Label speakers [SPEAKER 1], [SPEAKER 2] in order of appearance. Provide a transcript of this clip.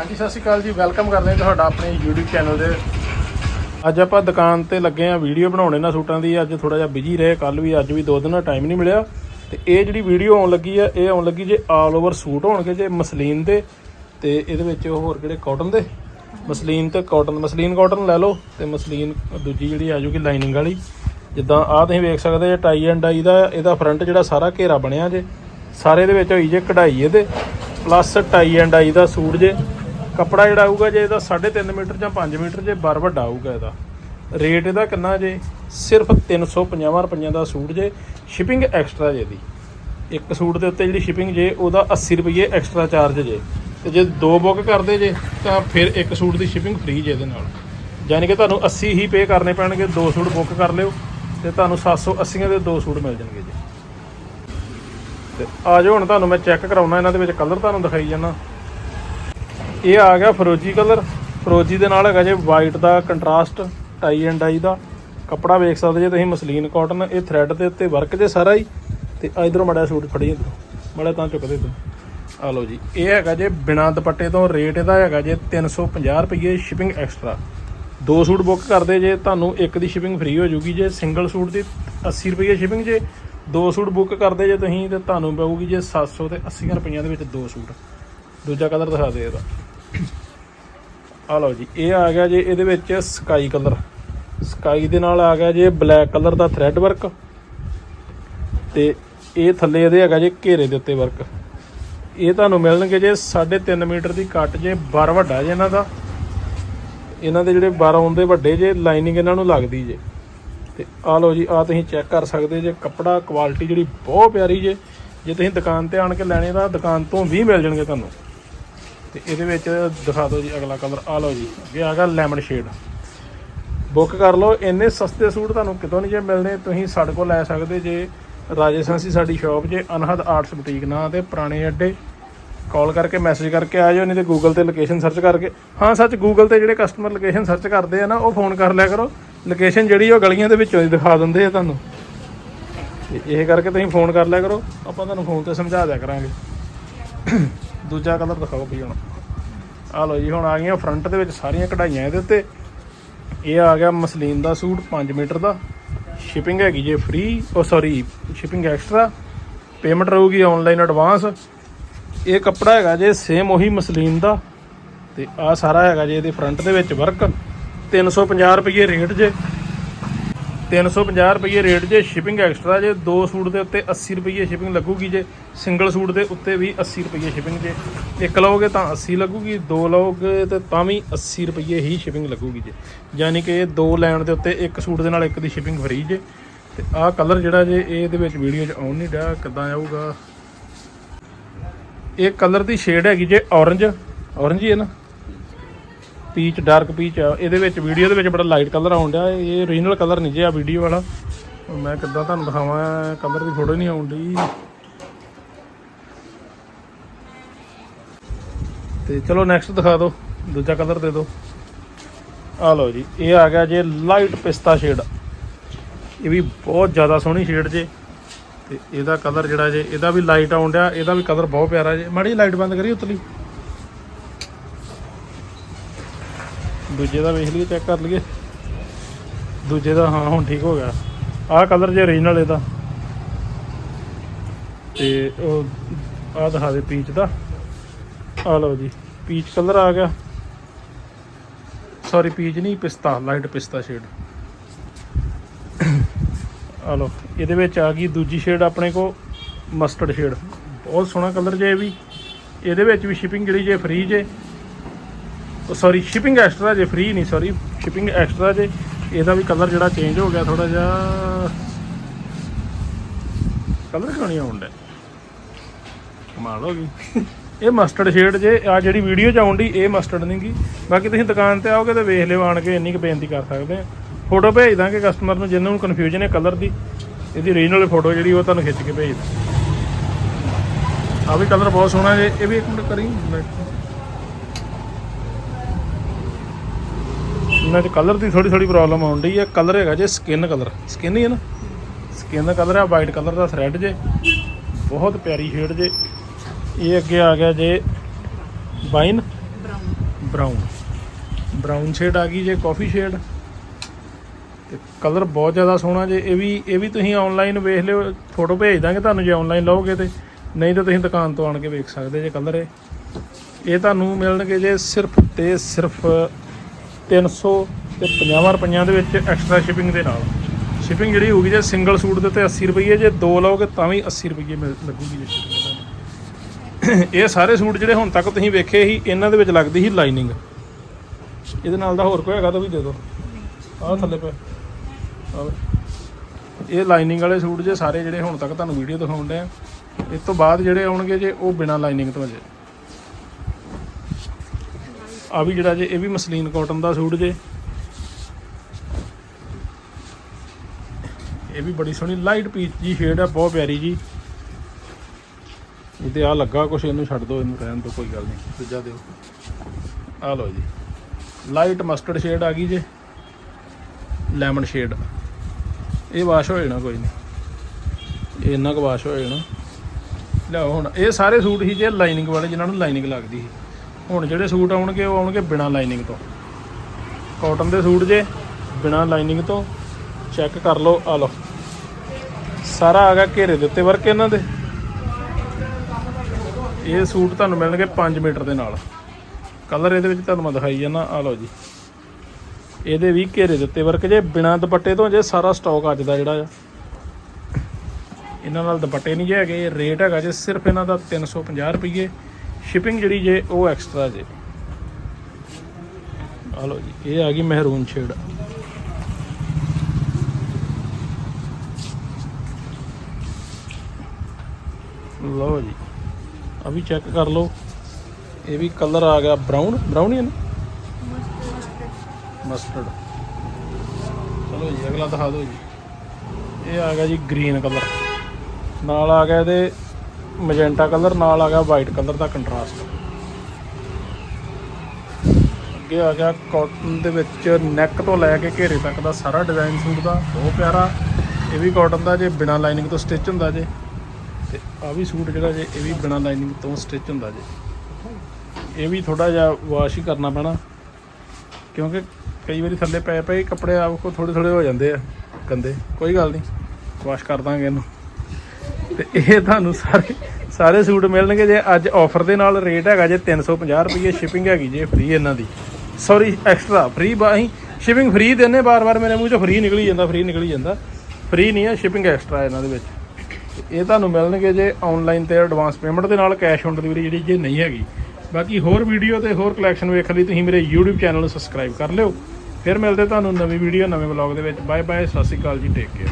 [SPEAKER 1] ਹਾਂਜੀ, ਸਤਿ ਸ਼੍ਰੀ ਅਕਾਲ ਜੀ। ਵੈਲਕਮ ਕਰਦੇ ਹਾਂ ਤੁਹਾਡਾ ਆਪਣੇ YouTube ਚੈਨਲ ਦੇ ਅੱਜ ਆਪਾਂ ਦੁਕਾਨ ਤੇ ਲੱਗੇ ਆ ਵੀਡੀਓ ਬਣਾਉਣ ਇਹਨਾਂ ਸੂਟਾਂ ਦੀ। ਅੱਜ ਥੋੜਾ ਜਿਹਾ ਬਿਜ਼ੀ ਰਹੇ ਕੱਲ ਵੀ ਅੱਜ ਵੀ ਦੋ ਦਿਨ ਦਾ ਟਾਈਮ ਨਹੀਂ ਮਿਲਿਆ। ਤੇ ਇਹ ਜਿਹੜੀ ਵੀਡੀਓ ਆਉਣ ਲੱਗੀ ਆ, ਇਹ ਆਉਣ ਲੱਗੀ ਜੇ ਆਲ ਓਵਰ ਸੂਟ ਹੋਣਗੇ ਜੇ ਮਸਲੀਨ ਦੇ। ਤੇ ਇਹਦੇ ਵਿੱਚ ਹੋਰ ਕਿਹੜੇ ਕਾਟਨ ਦੇ? ਮਸਲੀਨ ਤੇ ਕਾਟਨ ਮਸਲੀਨ ਕਾਟਨ ਲੈ ਲਓ ਤੇ ਮਸਲੀਨ ਦੂਜੀ ਜਿਹੜੀ ਆ ਜੂਗੀ ਲਾਈਨਿੰਗ ਵਾਲੀ। ਜਿੱਦਾਂ ਆਹ ਤੁਸੀਂ ਵੇਖ ਸਕਦੇ ਜੇ ਟਾਈ ਐਂਡ ਡਾਈ ਦਾ, ਇਹਦਾ ਫਰੰਟ ਜਿਹੜਾ ਸਾਰਾ ਘੇਰਾ ਬਣਿਆ ਜੇ। ਸਾਰੇ ਦੇ ਵਿੱਚ ਹੋਈ ਜੇ ਕਢਾਈ ਇਹਦੇ। ਪਲੱਸ ਟਾਈ ਐਂਡ ਡਾਈ ਦਾ ਸੂਟ ਜੇ। ਕੱਪੜਾ ਜਿਹੜਾ ਆਊਗਾ ਜੇ ਇਹਦਾ 3.5 ਮੀਟਰ ਜਾਂ 5 ਮੀਟਰ ਜੇ ਬਰ ਵੱਡਾ ਆਊਗਾ ਇਹਦਾ। ਰੇਟ ਇਹਦਾ ਕਿੰਨਾ ਜੇ? ਸਿਰਫ 350 ਰੁਪਈਆਂ ਦਾ ਸੂਟ ਜੇ ਸ਼ਿਪਿੰਗ ਐਕਸਟਰਾ ਜੇ ਦੀ ਇੱਕ ਸੂਟ ਦੇ ਉੱਤੇ ਜਿਹੜੀ ਸ਼ਿਪਿੰਗ ਜੇ, ਉਹਦਾ 80 ਰੁਪਏ ਐਕਸਟਰਾ ਚਾਰਜ ਜੇ। ਤੇ ਜੇ ਦੋ ਬੁੱਕ ਕਰਦੇ ਜੇ, ਤਾਂ ਫਿਰ ਇੱਕ ਸੂਟ ਦੀ ਸ਼ਿਪਿੰਗ ਫ੍ਰੀ ਜੇ ਇਹਦੇ ਨਾਲ। ਯਾਨੀ ਕਿ ਤੁਹਾਨੂੰ 80 ਹੀ ਪੇ ਕਰਨੇ ਪੈਣਗੇ, ਦੋ ਸੂਟ ਬੁੱਕ ਕਰ ਲਿਓ, ਤੇ ਤੁਹਾਨੂੰ 780 ਦੇ ਦੋ ਸੂਟ ਮਿਲ ਜਾਣਗੇ ਜੀ। ਤੇ ਆ ਜਾਓ, ਹੁਣ ਤੁਹਾਨੂੰ ਮੈਂ ਚੈੱਕ ਕਰਾਉਣਾ, ਇਹਨਾਂ ਦੇ ਵਿੱਚ ਕਲਰ ਤੁਹਾਨੂੰ ਦਿਖਾਈ ਜਾਣਾ। ਇਹ ਆ ਗਿਆ ਫਰੋਜੀ ਕਲਰ। ਫਰੋਜੀ ਦੇ ਨਾਲ ਹੈਗਾ ਜੇ ਵਾਈਟ ਦਾ ਕੰਟਰਾਸਟ ਟਾਈ ਐਂਡ ਡਾਈ ਦਾ। ਕੱਪੜਾ ਵੇਖ ਸਕਦੇ ਜੇ ਤੁਸੀਂ, ਮਸਲੀਨ ਕਾਟਨ ਇਹ ਥ੍ਰੈਡ ਦੇ ਉੱਤੇ ਵਰਕ ਜੇ ਸਾਰਾ ਹੀ। ਤੇ ਆ ਇਧਰੋਂ ਮੜਾ ਸੂਟ ਫੜੀ ਇਧਰੋਂ। ਮੜਾ ਤਾਂ ਚੁੱਕਦੇ ਤੂੰ ਆ ਲਓ ਜੀ, ਇਹ ਹੈਗਾ ਜੇ ਬਿਨਾ ਦੁਪੱਟੇ ਤੋਂ ਰੇਟ ਇਹਦਾ ਹੈਗਾ ਜੇ 350 ਰੁਪਏ ਸ਼ਿਪਿੰਗ ਐਕਸਟਰਾ ਦੋ ਸੂਟ ਬੁੱਕ ਕਰਦੇ ਜੇ, ਤੁਹਾਨੂੰ ਇੱਕ ਦੀ ਸ਼ਿਪਿੰਗ ਫ੍ਰੀ ਹੋ ਜੂਗੀ ਜੇ ਸਿੰਗਲ ਸੂਟ ਦੀ 80 ਰੁਪਏ ਸ਼ਿਪਿੰਗ ਜੇ। ਦੋ ਸੂਟ ਬੁੱਕ ਕਰਦੇ ਜੇ ਤੁਸੀਂ, ਤੇ ਤੁਹਾਨੂੰ ਪਊਗੀ ਜੇ 700 ਤੇ 80 ਰੁਪਈਆਂ ਦੇ ਵਿੱਚ ਦੋ ਸੂਟ। ਦੂਜਾ ਕਲਰ ਦਿਖਾ ਦੇ ਇਹਦਾ। ਆ ਲਓ ਜੀ, ਇਹ ਆ ਗਿਆ ਜੇ ਇਹਦੇ ਵਿੱਚ ਸਕਾਈ ਕਲਰ ਸਕਾਈ ਦੇ ਨਾਲ ਆ ਗਿਆ ਜੇ ਬਲੈਕ ਕਲਰ ਦਾ ਥ੍ਰੈਡ ਵਰਕ ਤੇ ਇਹ ਥੱਲੇ ਇਹਦੇ ਹੈਗਾ ਜੇ ਘੇਰੇ ਦੇ ਉੱਤੇ ਵਰਕ ਇਹ ਤੁਹਾਨੂੰ ਮਿਲਣਗੇ ਜੇ 3.5 ਮੀਟਰ ਦੀ ਕੱਟ ਜੇ, ਬਾਰ ਵੱਡਾ ਜੇ ਇਹਨਾਂ ਦਾ। ਇਹਨਾਂ ਦੇ ਜਿਹੜੇ 12 ਹੁੰਦੇ ਵੱਡੇ ਜੇ ਲਾਈਨਿੰਗ ਇਹਨਾਂ ਨੂੰ ਲੱਗਦੀ ਜੇ। ਤੇ ਆ ਲਓ ਜੀ ਆ ਤੁਸੀਂ ਚੈੱਕ ਕਰ ਸਕਦੇ ਜੇ, ਕੱਪੜਾ ਕੁਆਲਿਟੀ ਜਿਹੜੀ ਬਹੁਤ ਪਿਆਰੀ ਜੇ। ਜੇ ਤੁਸੀਂ ਦੁਕਾਨ ਤੇ ਆਣ ਕੇ ਲੈਣੇ ਤਾਂ ਦੁਕਾਨ ਤੋਂ ਵੀ ਮਿਲ ਜਾਣਗੇ ਤੁਹਾਨੂੰ। ਤੇ ਇਹਦੇ ਵਿੱਚ ਦਿਖਾ ਦਿਓ ਜੀ ਅਗਲਾ ਕਲਰ ਆ ਲਓ ਜੀ ਇਹ ਆ ਗਿਆ ਲੈਮਨ ਸ਼ੇਡ ਬੁੱਕ ਕਰ ਲਓ, ਇੰਨੇ ਸਸਤੇ ਸੂਟ ਤੁਹਾਨੂੰ ਕਿਤੋਂ ਨਹੀਂ ਜੇ ਮਿਲਣੇ, ਤੁਸੀਂ ਸਾਡੇ ਕੋਲ ਲੈ ਸਕਦੇ ਜੇ ਰਾਜੇ ਸੰਸੀ ਸਾਡੀ ਸ਼ਾਪ ਜੇ, ਅਨਹਦ ਆਰਟਸ ਬੁਟੀਕ ਨਾਂ ਤੇ ਪੁਰਾਣੇ ਅੱਡੇ। ਕਾਲ ਕਰਕੇ ਮੈਸੇਜ ਕਰਕੇ ਆ ਜਾਓ, ਨਹੀਂ ਤੇ ਗੂਗਲ ਤੇ ਲੋਕੇਸ਼ਨ ਸਰਚ ਕਰਕੇ। ਹਾਂ, ਸੱਚ ਗੂਗਲ ਤੇ ਜਿਹੜੇ ਕਸਟਮਰ ਲੋਕੇਸ਼ਨ ਸਰਚ ਕਰਦੇ ਆ ਨਾ, ਉਹ ਫੋਨ ਕਰ ਲਿਆ ਕਰੋ। ਲੋਕੇਸ਼ਨ ਜਿਹੜੀ ਉਹ ਗਲੀਆਂ ਦੇ ਵਿੱਚੋਂ ਹੀ ਦਿਖਾ ਦਿੰਦੇ ਆ ਤੁਹਾਨੂੰ। ਤੇ ਇਹ ਕਰਕੇ ਤੁਸੀਂ ਫੋਨ ਕਰ ਲਿਆ ਕਰੋ। ਆਪਾਂ ਤੁਹਾਨੂੰ ਫੋਨ ਤੇ ਸਮਝਾ ਦਿਆ ਕਰਾਂਗੇ। ਦੂਜਾ ਕਲਰ ਦਿਖਾਓ ਵੀ ਹੁਣ। ਆ ਲਓ ਜੀ, ਹੁਣ ਆ ਗਈਆਂ ਫਰੰਟ ਦੇ ਵਿੱਚ ਸਾਰੀਆਂ ਕਢਾਈਆਂ ਇਹਦੇ ਉੱਤੇ। ਇਹ ਆ ਗਿਆ ਮਸਲੀਨ ਦਾ ਸੂਟ 5 ਮੀਟਰ ਦਾ। ਸ਼ਿਪਿੰਗ ਹੈਗੀ ਜੇ ਫ੍ਰੀ ਉਹ ਸੌਰੀ ਸ਼ਿਪਿੰਗ ਐਕਸਟਰਾ ਪੇਮੈਂਟ ਰਹੂਗੀ ਆਨਲਾਈਨ ਐਡਵਾਂਸ ਇਹ ਕੱਪੜਾ ਹੈਗਾ ਜੇ ਸੇਮ ਉਹੀ ਮਸਲੀਨ ਦਾ। ਤੇ ਆ ਸਾਰਾ ਹੈਗਾ ਜੇ ਇਹਦੇ ਫਰੰਟ ਦੇ ਵਿੱਚ ਵਰਕ 350 ਰੁਪਏ ਰੇਟ ਜੇ। 350 ਰੁਪਏ ਰੇਟ ਜੇ ਸ਼ਿਪਿੰਗ ਐਕਸਟਰਾ ਜੇ, ਦੋ ਸੂਟ ਦੇ ਉੱਤੇ 80 ਰੁਪਏ ਸ਼ਿਪਿੰਗ ਲੱਗੂਗੀ ਜੇ ਸਿੰਗਲ ਸੂਟ ਦੇ ਉੱਤੇ ਵੀ 80 ਰੁਪਏ ਸ਼ਿਪਿੰਗ ਜੇ। ਇੱਕ ਲਓਗੇ ਤਾਂ 80 ਲੱਗੂਗੀ, ਦੋ ਲਓਗੇ ਤੇ ਤਾਂ ਵੀ 80 ਰੁਪਏ ਹੀ ਸ਼ਿਪਿੰਗ ਲੱਗੂਗੀ ਜੇ। ਯਾਨੀ ਕਿ ਇਹ ਦੋ ਲੈਣ ਦੇ ਉੱਤੇ ਇੱਕ ਸੂਟ ਦੇ ਨਾਲ ਇੱਕ ਦੀ ਸ਼ਿਪਿੰਗ ਫਰੀ ਜੇ। ਤੇ ਆਹ ਕਲਰ ਜਿਹੜਾ ਜੇ ਇਹ ਇਹਦੇ ਵਿੱਚ ਵੀਡੀਓ 'ਚ ਆਉਣ ਨਹੀਂ ਡਿਆ, ਕਿੱਦਾਂ ਆਊਗਾ? ਇਹ ਕਲਰ ਦੀ ਸ਼ੇਡ ਹੈਗੀ ਜੇ ਔਰੰਜ ਔਰੰਜ ਹੀ ਹੈ ਨਾ? ਪੀਚ ਡਾਰਕ ਪੀਚ ਆ। ਇਹਦੇ ਵਿੱਚ ਵੀਡੀਓ ਦੇ ਵਿੱਚ ਬੜਾ ਲਾਈਟ ਕਲਰ ਆਉਣ ਡਿਆ। ਇਹ ਓਰੀਜਨਲ ਕਲਰ ਨਹੀਂ ਜੇ ਆ ਵੀਡੀਓ ਵਾਲਾ। ਮੈਂ ਕਿੱਦਾਂ ਤੁਹਾਨੂੰ ਦਿਖਾਵਾਂ ਕਲਰ ਦੀ ਫੋਟੋ ਨਹੀਂ ਆਉਣ ਡਈ। ਤੇ ਚਲੋ ਨੈਕਸਟ ਦਿਖਾ ਦਿਓ। ਦੂਜਾ ਕਲਰ ਦੇ ਦਿਓ। ਆ ਲਓ ਜੀ, ਇਹ ਆ ਗਿਆ ਜੇ ਲਾਈਟ ਪਿਸਤਾ ਸ਼ੇਡ ਇਹ ਵੀ ਬਹੁਤ ਜ਼ਿਆਦਾ ਸੋਹਣੀ ਸ਼ੇਡ ਜੇ। ਤੇ ਇਹਦਾ ਕਲਰ ਜਿਹੜਾ ਜੇ, ਇਹਦਾ ਵੀ ਲਾਈਟ ਆਉਣ ਡਿਆ। ਇਹਦਾ ਵੀ ਕਲਰ ਬਹੁਤ ਪਿਆਰਾ ਜੇ। ਮਾੜੀ ਲਾਈਟ ਬੰਦ ਕਰੀ ਉਤਲੀ। ਦੂਜੇ ਦਾ ਵੇਖ ਲਈਏ ਚੈੱਕ ਕਰ ਲਈਏ। ਦੂਜੇ ਦਾ ਹਾਂ, ਹੁਣ ਠੀਕ ਹੋ ਗਿਆ। ਆਹ ਕਲਰ ਜੇ ਓਰੀਜਨਲ ਇਹਦਾ। ਤੇ ਉਹ ਆਹ ਦਿਖਾ ਦੇ ਪੀਚ ਦਾ। ਆ ਲਓ ਜੀ ਪੀਚ ਕਲਰ ਆ ਗਿਆ। ਸੌਰੀ ਪੀਚ ਨਹੀਂ, ਪਿਸਤਾ ਲਾਈਟ ਪਿਸਤਾ ਸ਼ੇਡ ਆ ਲਓ, ਇਹਦੇ ਵਿੱਚ ਆ ਗਈ ਦੂਜੀ ਸ਼ੇਡ ਆਪਣੇ ਕੋ ਮਸਟਰਡ ਸ਼ੇਡ ਬਹੁਤ ਸੋਹਣਾ ਕਲਰ ਜੇ ਇਹ ਵੀ। ਇਹਦੇ ਵਿੱਚ ਵੀ ਸ਼ਿਪਿੰਗ ਜਿਹੜੀ ਜੇ ਫ੍ਰੀ ਜੇ। ਸੌਰੀ ਸ਼ਿਪਿੰਗ ਐਕਸਟਰਾ ਜੇ ਫ੍ਰੀ ਨਹੀਂ ਸੌਰੀ ਸ਼ਿਪਿੰਗ ਐਕਸਟਰਾ ਜੇ, ਇਹਦਾ ਵੀ ਕਲਰ ਜਿਹੜਾ ਚੇਂਜ ਹੋ ਗਿਆ ਥੋੜਾ ਜਿਹਾ। ਕਲਰ ਕਿਉਂ ਨਹੀਂ ਆਉਂਦਾ ਕਮਾਲ ਹੋ ਗਈ। ਇਹ ਮਸਟਰਡ ਸ਼ੇਡ ਜੇ ਆ ਜਿਹੜੀ ਵੀਡੀਓ ਚ ਆਉਂਦੀ ਇਹ ਮਸਟਰਡ ਨਹੀਂ ਗੀ। ਬਾਕੀ ਤੁਸੀਂ ਦੁਕਾਨ ਤੇ ਆਓਗੇ ਤੇ ਵੇਖ ਲਿਓ, ਆਣ ਕੇ ਇੰਨੀ ਕੁ ਬੇਨਤੀ ਕਰ ਸਕਦੇ ਆ। ਫੋਟੋ ਭੇਜ ਦਾਂਗੇ ਕਸਟਮਰ ਨੂੰ ਜਿੰਨਾਂ ਨੂੰ ਕਨਫਿਊਜ਼ਨ ਹੈ ਕਲਰ ਦੀ। ਇਹਦੀ ਓਰੀਜਨਲ ਫੋਟੋ ਜਿਹੜੀ, ਉਹ ਤੁਹਾਨੂੰ ਖਿੱਚ ਕੇ ਭੇਜ ਦਾਂ ਆ ਵੀ ਕਲਰ ਬਹੁਤ ਸੋਹਣਾ ਜੇ, ਇਹ ਵੀ ਇੱਕ ਮਿੰਟ ਕਰੀ। ਇਹਨਾਂ 'ਚ ਕਲਰ ਦੀ ਥੋੜੀ ਥੋੜੀ ਪ੍ਰੋਬਲਮ ਆਉਣ ਡਈ ਹੈ ਕਲਰ ਹੈਗਾ ਜੇ ਸਕਿਨ ਕਲਰ ਸਕਿਨ ਹੀ ਹੈ ਨਾ। ਸਕਿਨ ਕਲਰ ਆ ਵਾਈਟ ਕਲਰ ਦਾ ਥ੍ਰੈਡ ਜੇ। ਬਹੁਤ ਪਿਆਰੀ ਸ਼ੇਡ ਜੇ। ਇਹ ਅੱਗੇ ਆ ਗਿਆ ਜੇ ਵਾਈਨ ਬਰਾਊਨ ਬਰਾਊਨ ਸ਼ੇਡ ਆ ਗਈ ਜੇ ਕਾਫੀ ਸ਼ੇਡ ਤੇ ਕਲਰ ਬਹੁਤ ਜ਼ਿਆਦਾ ਸੋਹਣਾ ਜੇ। ਇਹ ਵੀ ਇਹ ਵੀ ਤੁਸੀਂ ਆਨਲਾਈਨ ਵੇਖ ਲਿਓ ਫੋਟੋ ਭੇਜ ਦਾਂਗੇ ਤੁਹਾਨੂੰ ਜੇ ਆਨਲਾਈਨ ਲਓਗੇ ਤੇ। ਨਹੀਂ ਤਾਂ ਤੁਸੀਂ ਦੁਕਾਨ ਤੋਂ ਆਣ ਕੇ ਵੇਖ ਸਕਦੇ ਜੇ ਕਲਰ ਇਹ। ਇਹ ਤੁਹਾਨੂੰ ਮਿਲਣਗੇ ਜੇ ਸਿਰਫ ਤੇ ਸਿਰਫ 300 ਤੇ 50 ਰੁਪਈਆਂ ਦੇ ਵਿੱਚ ਐਕਸਟਰਾ ਸ਼ਿਪਿੰਗ ਦੇ ਨਾਲ। ਸ਼ਿਪਿੰਗ ਜਿਹੜੀ ਹੋਊਗੀ ਜੇ ਸਿੰਗਲ ਸੂਟ ਦੇ ਉੱਤੇ 80 ਰੁਪਏ ਜੇ ਦੋ ਲਓਗੇ ਤਾਂ ਵੀ 80 ਰੁਪਏ ਮਿਲ ਲੱਗੂਗੀ ਜੇ। ਇਹ ਸਾਰੇ ਸੂਟ ਜਿਹੜੇ ਹੁਣ ਤੱਕ ਤੁਸੀਂ ਵੇਖੇ ਸੀ ਇਹਨਾਂ ਦੇ ਵਿੱਚ ਲੱਗਦੀ ਸੀ ਲਾਈਨਿੰਗ ਇਹਦੇ ਨਾਲ ਦਾ ਹੋਰ ਕੋਈ ਹੈਗਾ ਤਾਂ ਵੀ ਦੇ ਦਿਓ। ਆਹ ਥੱਲੇ ਵੇ। ਇਹ ਲਾਈਨਿੰਗ ਵਾਲੇ ਸੂਟ ਜੇ ਸਾਰੇ ਜਿਹੜੇ ਹੁਣ ਤੱਕ ਤੁਹਾਨੂੰ ਵੀਡੀਓ ਦਿਖਾਉਣ ਦੇ ਆ ਇਸ ਤੋਂ ਬਾਅਦ ਜਿਹੜੇ ਆਉਣਗੇ ਜੇ ਉਹ ਬਿਨਾ ਲਾਈਨਿੰਗ ਤੋਂ ਜੇ। ਆ ਵੀ ਜਿਹੜਾ ਜੇ, ਇਹ ਵੀ ਮਸਲੀਨ ਕਾਟਨ ਦਾ ਸੂਟ ਜੇ। ਇਹ ਵੀ ਬੜੀ ਸੋਹਣੀ ਲਾਈਟ ਪੀਚ ਜੀ ਸ਼ੇਡ ਹੈ ਬਹੁਤ ਪਿਆਰੀ ਜੀ। ਇਹਦੇ ਆ ਲੱਗਾ ਕੁਛ, ਇਹਨੂੰ ਛੱਡ ਦਿਓ ਇਹਨੂੰ ਰਹਿਣ ਦਿਓ ਕੋਈ ਗੱਲ ਨਹੀਂ। ਦੂਜਾ ਦਿਓ। ਆ ਲਓ ਜੀ। ਲਾਈਟ ਮਸਟਰਡ ਸ਼ੇਡ ਆ ਗਈ ਜੇ। ਲੈਮਨ ਸ਼ੇਡ ਇਹ ਵਾਸ਼ ਹੋ ਜਾਣਾ, ਕੋਈ ਨਹੀਂ। ਇਹ ਇੰਨਾ ਕੁ ਵਾਸ਼ ਹੋ ਜਾਣਾ। ਲਿਆਓ ਹੁਣ, ਇਹ ਸਾਰੇ ਸੂਟ ਹੀ ਜੇ ਲਾਈਨਿੰਗ ਵਾਲੇ, ਜਿਨ੍ਹਾਂ ਨੂੰ ਲਾਈਨਿੰਗ ਲੱਗਦੀ ਸੀ। ਹੁਣ ਜਿਹੜੇ ਸੂਟ ਆਉਣਗੇ ਉਹ ਆਉਣਗੇ ਬਿਨਾ ਲਾਈਨਿੰਗ ਤੋਂ। ਕਾਟਨ ਦੇ ਸੂਟ ਜੇ ਬਿਨਾ ਲਾਈਨਿੰਗ ਤੋਂ ਚੈੱਕ ਕਰ ਲਓ, ਆ ਲਓ। ਸਾਰਾ ਆ ਗਿਆ ਘੇਰੇ ਦੇ ਉੱਤੇ ਵਰਕ ਇਹਨਾਂ ਦੇ। ਇਹ ਸੂਟ ਤੁਹਾਨੂੰ ਮਿਲਣਗੇ 5 ਮੀਟਰ ਦੇ ਨਾਲ। ਕਲਰ ਇਹਦੇ ਵਿੱਚ ਤੁਹਾਨੂੰ ਮੈਂ ਦਿਖਾਈ ਜਾਂਦਾ, ਆ ਲਓ ਜੀ। ਇਹਦੇ ਵੀ ਘੇਰੇ ਦੇ ਉੱਤੇ ਵਰਕ ਜੇ, ਬਿਨਾ ਦੁਪੱਟੇ ਤੋਂ ਜੇ ਸਾਰਾ ਸਟਾਕ ਅੱਜ ਦਾ ਜਿਹੜਾ ਆ। ਇਹਨਾਂ ਨਾਲ ਦੁਪੱਟੇ ਨਹੀਂ ਜੇ ਹੈਗੇ ਰੇਟ ਹੈਗਾ ਜੇ ਸਿਰਫ ਇਹਨਾਂ ਦਾ 350 ਰੁਪਏ ਸ਼ਿਪਿੰਗ ਜਿਹੜੀ ਜੇ ਉਹ ਐਕਸਟਰਾ ਜੇ। ਆ ਲਓ ਜੀ, ਇਹ ਆ ਗਈ ਮਹਿਰੂਨ ਸ਼ੇਡ। ਲਓ ਜੀ ਆ ਵੀ ਚੈੱਕ ਕਰ ਲਓ। ਇਹ ਵੀ ਕਲਰ ਆ ਗਿਆ ਬਰਾਊਨ ਬਰਾਊਨ ਹੀ ਹੈ ਨਾ? ਮਸਟਰਡ ਚਲੋ ਜੀ, ਅਗਲਾ ਦਿਖਾ ਦਿਓ ਜੀ। ਇਹ ਆ ਗਿਆ ਜੀ ਗ੍ਰੀਨ ਕਲਰ ਨਾਲ ਆ ਗਿਆ ਇਹਦੇ ਮੈਜੈਂਟਾ ਕਲਰ, ਨਾਲ ਆ ਗਿਆ ਵਾਈਟ ਕਲਰ ਦਾ ਕੰਟਰਾਸਟ ਅੱਗੇ ਆ ਗਿਆ ਕਾਟਨ ਦੇ ਵਿੱਚ ਨੈਕ ਤੋਂ ਲੈ ਕੇ ਘੇਰੇ ਤੱਕ ਦਾ ਸਾਰਾ ਡਿਜ਼ਾਈਨ ਸੂਟ ਦਾ, ਬਹੁਤ ਪਿਆਰਾ। ਇਹ ਵੀ ਕਾਟਨ ਦਾ ਜੇ ਬਿਨਾ ਲਾਈਨਿੰਗ ਤੋਂ ਸਟਿਚ ਹੁੰਦਾ ਜੇ, ਤੇ ਆ ਵੀ ਸੂਟ ਜਿਹੜਾ ਜੇ, ਇਹ ਵੀ ਬਿਨਾ ਲਾਈਨਿੰਗ ਤੋਂ ਸਟਿਚ ਹੁੰਦਾ ਜੇ। ਇਹ ਵੀ ਥੋੜਾ ਜਿਹਾ ਵਾਸ਼ ਹੀ ਕਰਨਾ ਪੈਣਾ, ਕਿਉਂਕਿ ਕਈ ਵਾਰੀ ਥੱਲੇ ਪਏ ਪਏ ਕੱਪੜੇ ਆਪ ਕੋ ਥੋੜੇ ਥੋੜੇ ਹੋ ਜਾਂਦੇ ਆ ਗੰਦੇ। ਕੋਈ ਗੱਲ ਨਹੀਂ ਵਾਸ਼ ਕਰ ਦਾਂਗੇ ਇਹਨੂੰ। ਤੇ ਇਹ ਤੁਹਾਨੂੰ ਸਾਰੇ ਸਾਰੇ ਸੂਟ ਮਿਲਣਗੇ ਜੇ ਅੱਜ ਆਫਰ ਦੇ ਨਾਲ ਰੇਟ ਹੈਗਾ ਜੇ 350 ਰੁਪਏ ਸ਼ਿਪਿੰਗ ਹੈਗੀ ਜੇ ਫ੍ਰੀ ਇਹਨਾਂ ਦੀ। ਸੌਰੀ ਐਕਸਟਰਾ ਫ੍ਰੀ ਬਾਹੀਂ ਸ਼ਿਪਿੰਗ ਫ੍ਰੀ ਦਿੰਨੇ ਬਾਰ-ਬਾਰ ਮੇਰੇ ਮੂੰਹ ਚੋਂ ਫ੍ਰੀ ਨਿਕਲੀ ਜਾਂਦਾ ਫ੍ਰੀ ਨਿਕਲੀ ਜਾਂਦਾ। ਫ੍ਰੀ ਨਹੀਂ ਹੈ ਸ਼ਿਪਿੰਗ ਐਕਸਟਰਾ ਇਹਨਾਂ ਦੇ ਵਿੱਚ। ਇਹ ਤੁਹਾਨੂੰ ਮਿਲਣਗੇ ਜੇ ਆਨਲਾਈਨ ਤੇ ਐਡਵਾਂਸ ਪੇਮੈਂਟ ਦੇ ਨਾਲ ਕੈਸ਼ ਔਨ ਡਿਲੀਵਰੀ ਜਿਹੜੀ ਜੇ ਨਹੀਂ ਹੈਗੀ। ਬਾਕੀ ਹੋਰ ਵੀਡੀਓ ਤੇ ਹੋਰ ਕਲੈਕਸ਼ਨ ਵੇਖਣ ਲਈ ਤੁਸੀਂ ਮੇਰੇ YouTube ਚੈਨਲ ਨੂੰ ਸਬਸਕ੍ਰਾਈਬ ਕਰ ਲਿਓ। ਫਿਰ ਮਿਲਦੇ ਤੁਹਾਨੂੰ ਨਵੀਂ ਵੀਡੀਓ ਨਵੇਂ ਵਲੌਗ ਦੇ ਵਿੱਚ। ਬਾਏ ਬਾਏ ਸਤਿ ਸ਼੍ਰੀ ਅਕਾਲ ਜੀ ਟੇਕ ਕੇਅਰ